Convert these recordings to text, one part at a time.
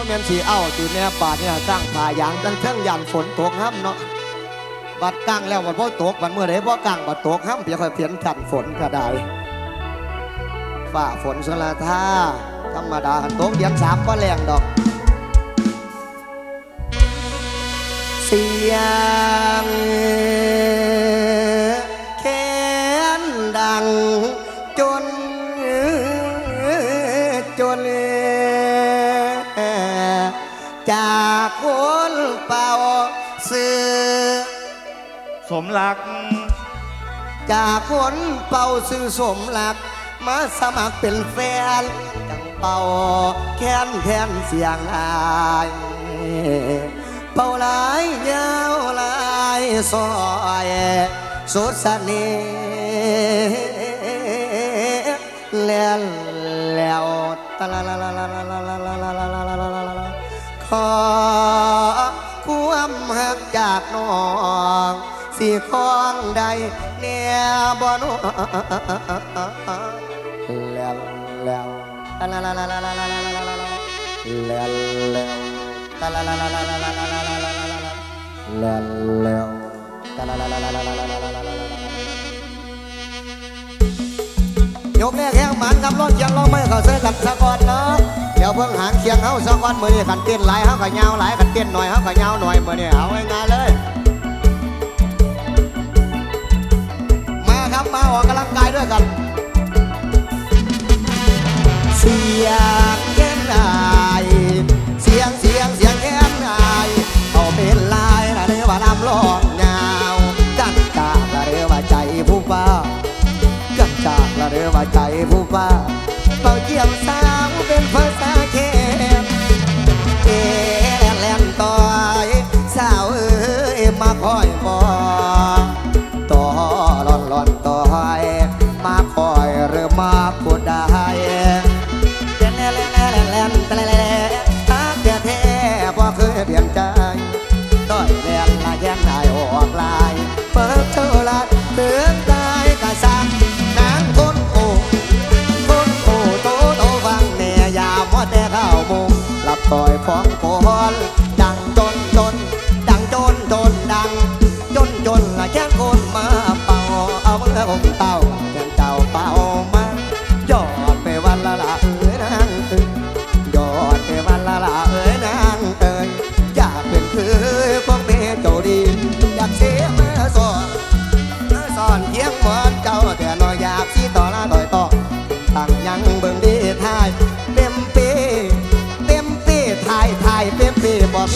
ว่แม่นสีเอ้าตีแม่บาเนี่ยตั้งผายางตั้งเทิงยันฝนตกห้ำเนาะบัดกลางแล้วบัดพ่อตกบัดเมื่อไรพ่อกลางบัดตกห้ำเพียงค่อยเพียนกันฝนก็ได้ฝ่าฝนสลาท่าธรรมดาหันตกเดียนสามก็แรงดอก เสียง เป่าสื่อสมรัก จากคนเป่าสื่อสมหลัก มาสมัครเป็นแฟนจังเป่าแค้นแค้นเสียงอายเป่าลายยาวลายซอยสุดสนิแล้วแล้วตะละละละละละละละละละละละละละละขอควา หักจากน้อง สีคองใดเนี่ยบ่นแล้วแล้วตะละละละละละละละละละแล้วแล้วตะละละละละละละละละละละละละแล้วแล้วตะละละละละละละละละละละละยกแรกแห้งหมันครับรถยังลองไม่เขาเสื้อกันสะกอนเนาะเดี๋ยวเพิ่งหางเคียงเขาสะกอนมือนี่ขันเต้นหลายเขาก็ยาวหลายขันเต้นหน่อยเขาก็ยาวหน่อยมือนี่เอาง่ายๆเลย มาครับมาออกกำลังกายด้วยกัน เสียงแค้นอายเสียงเสียงเสียงแค้นอายเอาเป็นลายละเรือว่าลำลองยาวกันจากละเรือว่าใจผู้ฟ้ากันจากละเรือว่าใจผู้ฟ้าเป่าเกี่ยวสาวเป็นภา ต่อยฟ้องโกนดังจนจน ดังจนจนดัง จนจนละแค่คนมาเป่าเอาเมื่อผมเต่า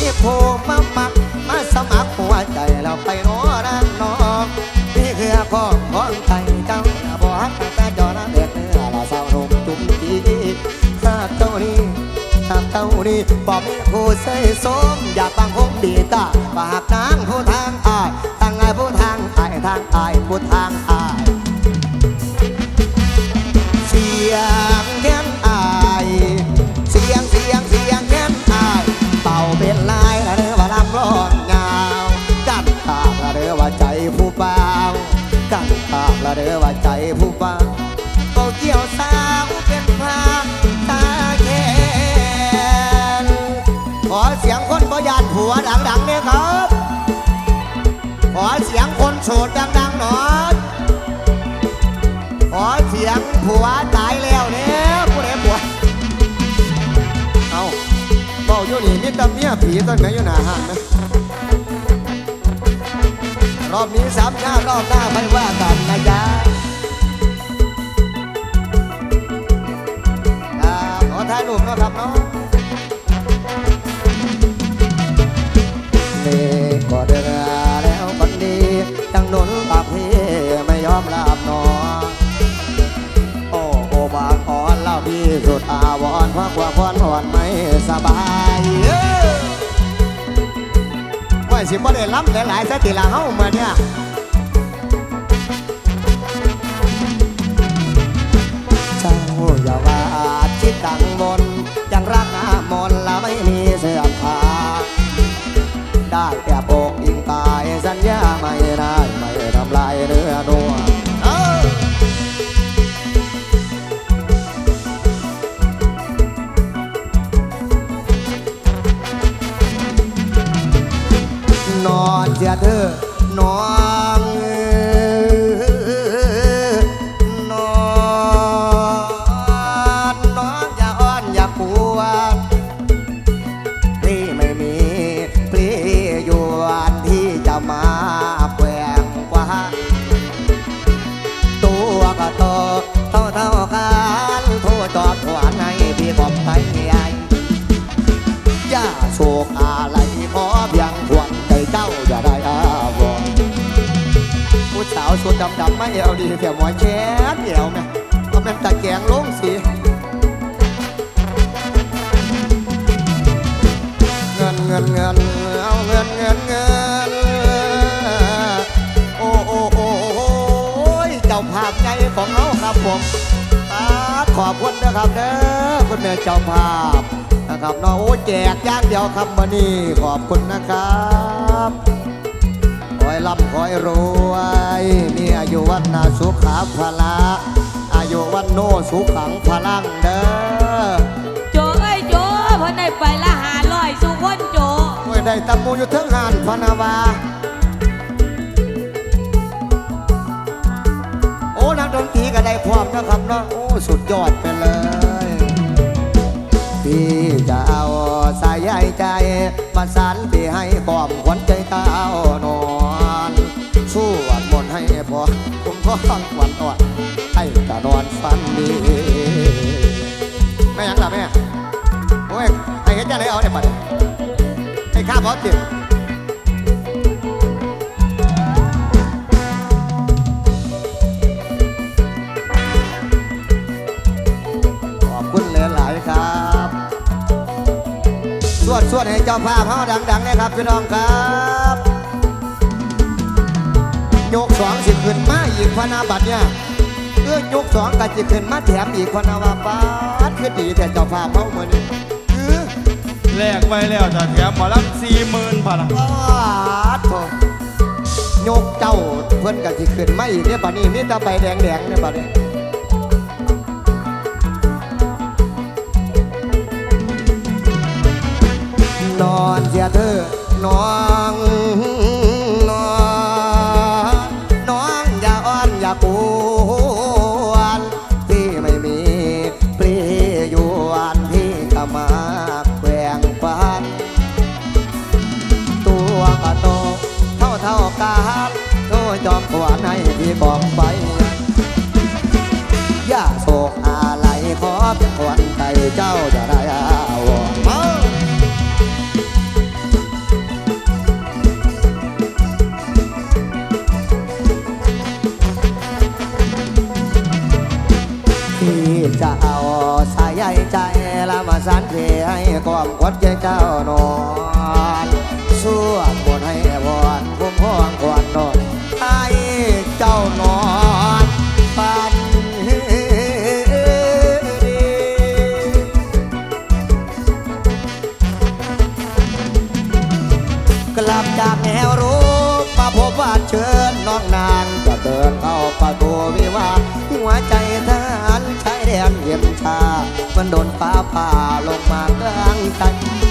ปีบอกมีโพมามัก มาสมัครหัวใจเราไปโน้นั่นน้องนี่คือพ่อของใจเจ้าบ่ฮักแต่จอนะเด็กเนื้อละสาวหนุ่มจุ่มจีหากเจ้านี้หากเจ้านี้บอกมีผู้ใส่สมอยากฟังคงดีตาฝากนางผู้ทางอายทางไงผู้ทางอายทางอายผู้ทางอาย สดดังๆหน่อยขอเสียงผัวตายแล้วเนี่ยผู้ใดผัวเอาเบาอยู่นี่มีแตเมียผีต้นไหนอยู่หนาห้างนะรอบนี้สามชาติรอบหน้าไม่ว่ากันนะจ๊ะอ่าขอถ่ายรูปนะครับเนาะ บายเอ้อว่าสิบ่ได้ล้ำหลายๆสติละเฮามาเนี่ย สุดดำดำไม่เอวดีแถวหมอยแช้นเอวแม่เอาเป็นตะแกงลงสิเงินเงินเงินเอาเงินเงินเงินโอ้โอ้โอ้ยเจ้าภาพใจของเขาครับผมขอบคุณนะครับเด้อคุณแม่เจ้าภาพนะครับเนาะโอ้แจกย่างเดียวครับมานี่ขอบคุณนะครับ อให้ร่ำขอให้รวยมีอายุวันนาสุขาภละอายุวันโนสุขังพลังเด้อโจเอ้ยโจเพิ่นได้ไปละหาร้อยสุคนโจโอ้ยได้ตำมูอยู่เทั้งงานพะนาวาโอ้นักดนตรีก็ได้พร้อมนะครับเนาะโอ้สุดยอดไปเลยพี่จะเอาสายใยใจมาสานพี่ให้ความขวัญใจเต้านอน ผมก็ฟังวันอ่อนให้ตานอนฝันดี แม่ยังล่ะแม่โอ้ยไอ้เฮ็ดจังไดเอาเนี่ยบัดไอ้ข้าบอสติขอบคุณหลายๆครับสวดสวดให้เจ้าภาพเขาดังๆนะครับพี่น้องครับ ยกสองสิขึ้นมาอีกพนาบัตรเนี่ยเอื้อยกสองก็จะขึ้นมาแถมอีกพนาวาบาทคือดีแต่เจ้าภาพเขาเหมือนนี้คือแลกไปแล้วจะแถมหมอลำสี่หมื่นพันบาทโถยกเจ้าเพื่อนก็จะขึ้นมาอีกเนี่ยบัดนี้มีแตาใบแดงๆเนี่ยบัดนี้นอนเสียเธอน้องน เจ้าจะได้เมาที่จะเอาสายใยใจละมาสันเพให้ความกดใจเจ้าหนอ ประตูวิวาหัวใจทหารชายแดนเย็นชา มันโดนฟ้าผ่าลงมากลางใจ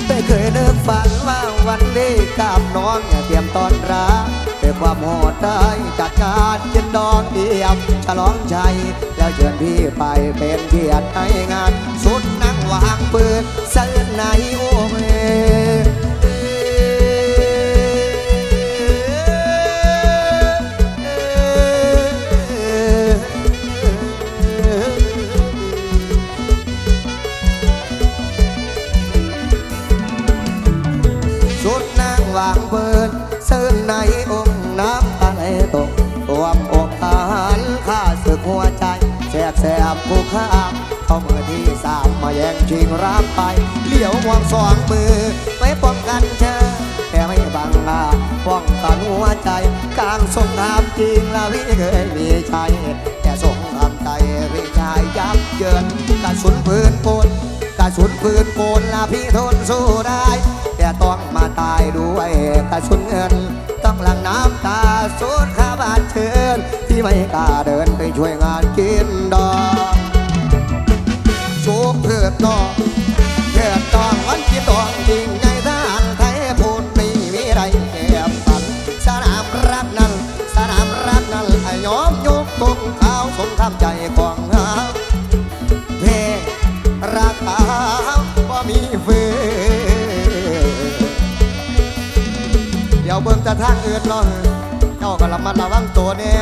ไม่เคยนึกฝันว่าวันนี้กับน้องเนี่ยเตรียมตอนรักด้วยความโหดได้จัดการเย็นดองเดียมฉลองชัยแล้วเชิญพี่ไปเป็นเกียรติให้งาน สุดนั่งวางปืนเส้นในโอเม วางเบินเส้นในองค์น้ำตาไหลตกรวมอกทหารข้าศึกหัวใจแสบแสบกูข้ามเข้ามือที่สามมาแย่งชิงรับไปเลี้ยวมองสองมือไว้ป้องกันเธอแต่ไม่บังอาป้องกันหัวใจกลางสงครามจริงละพี่เคยมีชัย พี่ชายยับเยินกระสุนปืนปนกระสุนปืนโกนละพี่ทนสู้ได้ แต่ต้องมาตายด้วยกระสุนเงิน ต้องหลังน้ำตาสูดข้าบาดเชิญที่ไม่กล้าเดินไปช่วยงานกินดอกสูงเพื่อนอกเพื่อต้องวันที่ต้องจริง แต่ทางอื่นเนาะเจ้าก็ระมัดระวังตัวเนี่ย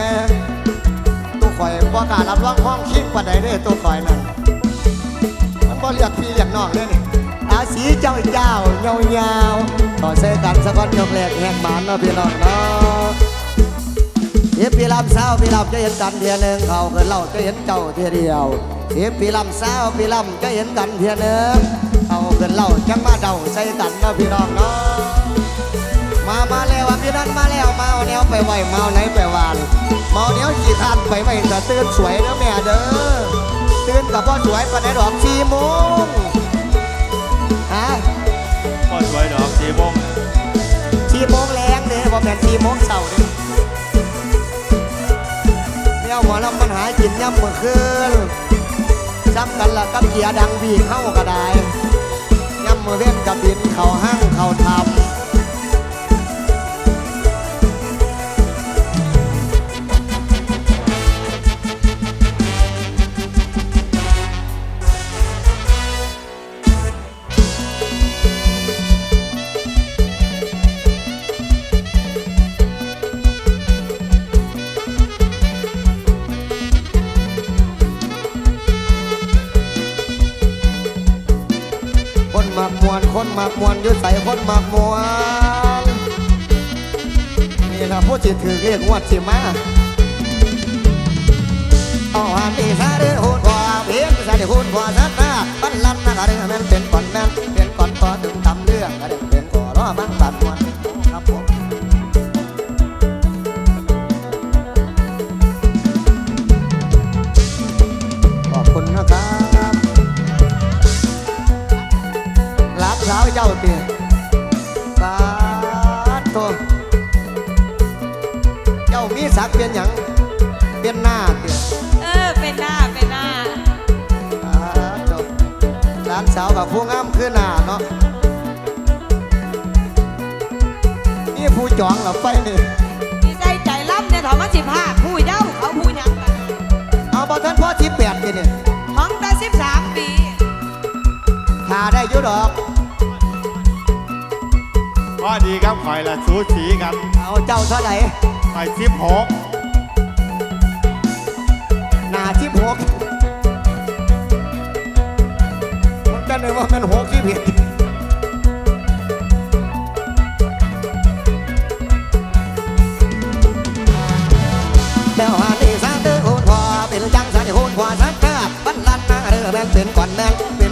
ตู้ข่อยบ่กล้ารับรองห้องคิงปานใดเด้อตู้ข่อยนั่นมันบ่เรียกพี่เรียกน้องเด้อนี่อาสีเจ้าเจ้ายาวๆต่อเสกันสะก้อนยกแรกแหกหมานเนาะพี่น้องเนาะเสียปีลำเศร้าปีลำจะเห็นกันเทียนึงเขาเกินเล่าจะเห็นเจ้าเทียเดียวเสียปีลำเศร้าปีลำจะเห็นกันเทียนึงเขาเกินเล่าจังมาเดาใส่กันเนาะพี่น้องเนาะ มามาแล้วอะพี่นั่นมาแล้วมาเอาแนวไปไหวมาเอาไหนไปวานมาเอาแนวขี่ทันไปไหวแต่ตื่นสวยเด้อแม่เด้อตื่นกับพ่อสวยปานใดดอกสี่โมงฮะก็สวยดอกสีม่วงสี่โมงแรงเด้อบ่แม่นสี่โมงเช้าเด้อเนี่ยหมอลำมันหากินย่ำเมื่อคืนซ้ำกันละกับเกียร์ดังบีเข้าก็ได้ย่ำเมื่อเว้นกับบินเขาห้างเขาทำ คนมักมวนอยู่ใส่คนมักมวนนี่นะผู้จิตถือเรียกงวดสิมาเอาหันดีซาเดือหูดกว่าเพียงซาเดือหูดกว่าสัตาบันลันนะกะเดือแม่นเป็นปันแม่นเป็นามีสักดิ์เป็นหยังเป็นหน้าเตียเออ เป็นหน้า เป็นหน้าสาธุร้านสาวกับผู้งามคือหน้าเนาะนี่ผู้จองเหรอไฟนี่ดีใจใจล่ำเนี่ยถอมาสิบห้าผู้เย้าเขาผู้ยังกันเอาบอท่านพ่อที่แปดกินเนี่ยท้องแต่สิบสามปีหาได้อยุดอกว่าดีครับข่อยละสูสีกันเอาเจ้าเท่าไหร่ ข่อยสิบหกหนาที่หกมันก็เลยว่ามันหกที่ผิดเดี๋ยวหาดีสาเดือโหดพอเป็นจังสันโหดพอสักเกิดบันลันนาเรือแม่นเป็นก่อนแม่นเป็น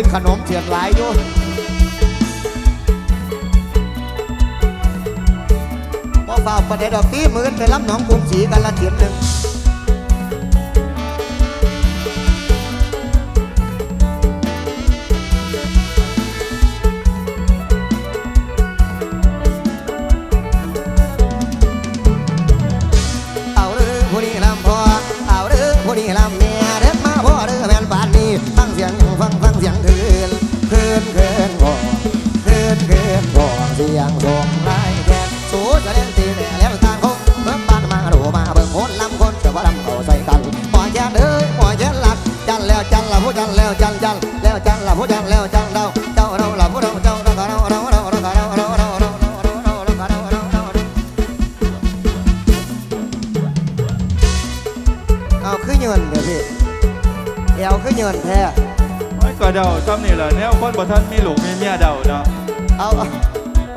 กินขนมเฉียดหลายอยู่พอฝ่าประเดี๋ยวดอกตีมือไปรับหน้องกรุงศรีกันละเทียนหนึ่ง เสียงส่งไล่แทนสู้จะเล่นตีแต่แล้วต่างคงเบิ่งบ้านมาดูมาเบิ่งคนลำคนแต่ว่าลำเขาใส่กันปล่อยแย่เด้อปล่อยแย่หลักจันแล้วจันละผู้จันแล้วจันจันแล้วจันละผู้จันแล้วจันเราเจ้าเราละผู้เราเจ้าเราเราเราเราเราเราเราเราเราเราเราเราเราเราเอาขึ้นเงินเดี๋ยวพี่เอวขึ้นเงินแท้ไอ้ยก็เดาจำนี่แหละแนวคนบ่ท่านมีลูกมีเมียเดาเนาะเอาเอา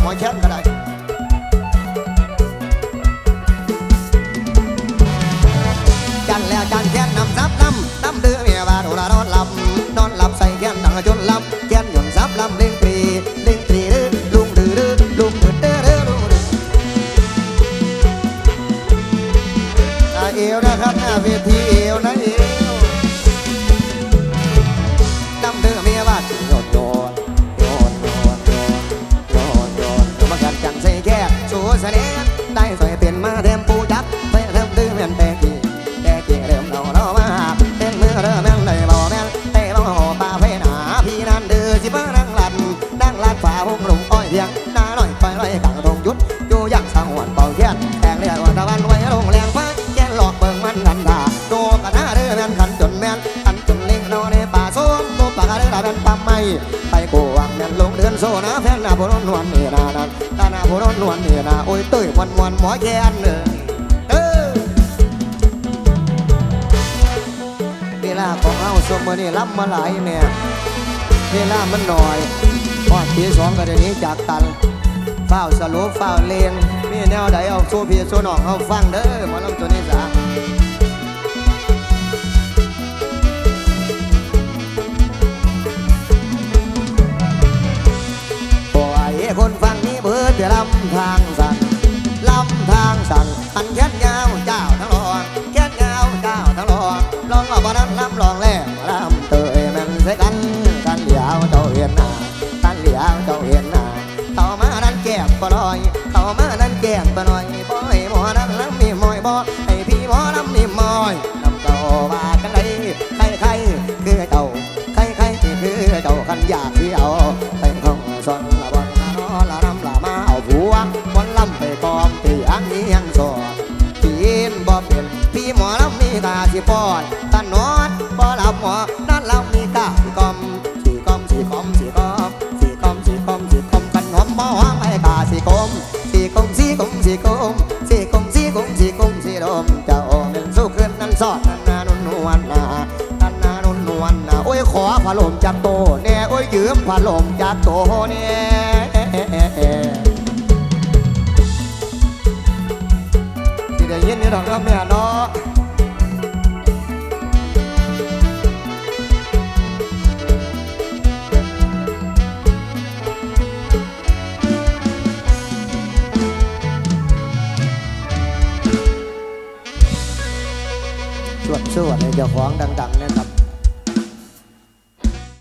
my cat หมอแคนเออเวลาของเอาสมนี่รับมาหลายแม่เวลามันหน่อยพอทีสองกัะเดนี้จากตันเฝ้าสโลเฝ้าเลงมีแนวใดเอาโซพี่โซน้องเขาฟังเด้อหมอลำตัวนี้จ้าคนฟังนี้เบิดจะลำทางสั่น ดังอันแค่นยาวเจ้าทั้งหลองแค่นยาวเจ้าทั้งหลองลองเอาบ่นั้นำลองแล้วลำเตยมันเสกันกันเหลียวเจ้าเห็นหน้ากันเหลียวเจ้าเห็นหน้าต่อมานั้นแก่ปบ่นอยต่อมานั้นแก่ปบ่นอย ซอดนานุนวันนาตันนานุนวันนาโอ้ยขอผาลมจากโตเนี่ยโอ้ยยืมผาลมจากโตเนี่ยที่ได้ยินนี่ดอกเนาะแม่เนาะ 做完了就黄澄澄